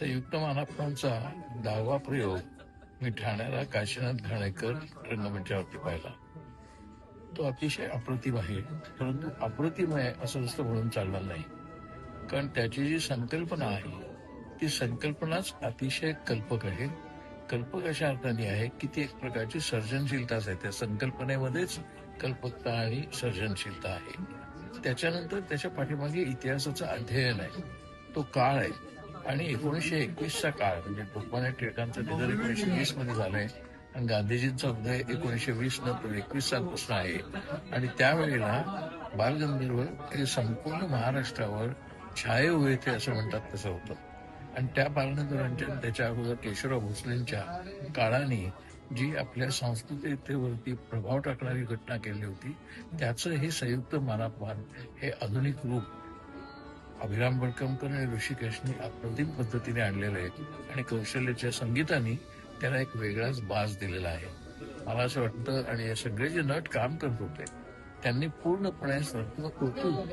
संयुक्त मानापणाचा दहावा प्रयोग मी ठाण्याला काशीनाथ घाणेकर रंगमंचावरती पाहिला. तो अतिशय अप्रतिम आहे परंतु अप्रतिम आहे असं नुसतं म्हणून चालणार नाही. कारण त्याची जी संकल्पना आहे ती संकल्पनाच अतिशय कल्पक आहे. कल्पक अशा अर्थाने आहे की ती एक प्रकारची सर्जनशीलताच आहे त्या संकल्पनेमध्येच कल्पकता आणि सर्जनशीलता आहे. त्याच्यानंतर त्याच्या पाठीमागे इतिहासाचं अध्ययन आहे. तो काळ आहे. आणि एकोणीसशे एकवीसचा काळ म्हणजे लोकमान्य टिळकांचं निधन एकोणीसशे वीसमध्ये झालंय आणि गांधीजींचा उदय एकोणीसशे वीस नंतर एकवीस सालपासून आहे. आणि त्यावेळेला बालगंधर्व हे संपूर्ण महाराष्ट्रावर छाये उभे ते असं म्हणतात तसं होतं. आणि त्या बालगंधर्वांच्या त्याच्या अगोदर केशवराव भोसलेंच्या काळाने जी आपल्या संस्कृतीवरती प्रभाव टाकणारी घटना केली होती त्याचं हे संयुक्त मानापमान हे आधुनिक रूप अभिराम बडकमकर आणि ऋषिकेशनी अप्रतिम पद्धतीने आणलेलं आहे आणि कौशल्याच्या संगीताने त्याला एक वेगळाच बाज दिलेला आहे. मला असं वाटतं आणि हे सगळे जे नट काम करत होते त्यांनी पूर्णपणे सर्व करून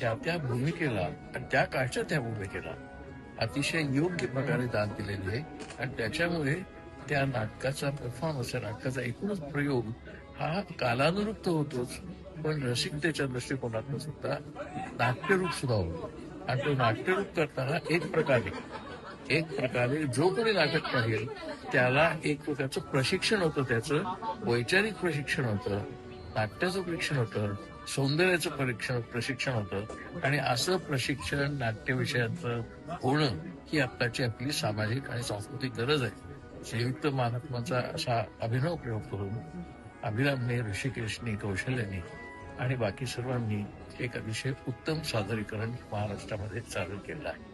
त्या त्या भूमिकेला आणि त्या काळच्या त्या भूमिकेला अतिशय योग्य प्रकारे दाद दिलेली आहे. आणि त्याच्यामुळे त्या नाटकाचा परफॉर्मन्स नाटकाचा एकूणच प्रयोग हा कालानुरूप तर होतोच पण रसिकतेच्या दृष्टिकोनातून सुद्धा नाट्यरूप सुद्धा होतो. आणि तो नाट्यरूप करताना एक प्रकारे एक प्रकारे जो कोणी नाटक पाहिजे त्याला एक प्रकारचं प्रशिक्षण होतं त्याचं वैचारिक प्रशिक्षण होतं नाट्याचं परीक्षण होतं सौंदर्याचं परीक्षण प्रशिक्षण होतं. आणि असं प्रशिक्षण नाट्य विषयाचं होणं ही आत्ताची आपली सामाजिक आणि सांस्कृतिक गरज आहे. संयुक्त महात्माचा असा अभिनव प्रयोग करून अभिरामने ऋषिकेशनी कौशल्याने आणि बाकी सर्वांनी एक अतिशय उत्तम सादरीकरण महाराष्ट्रामध्ये चालू केलं आहे.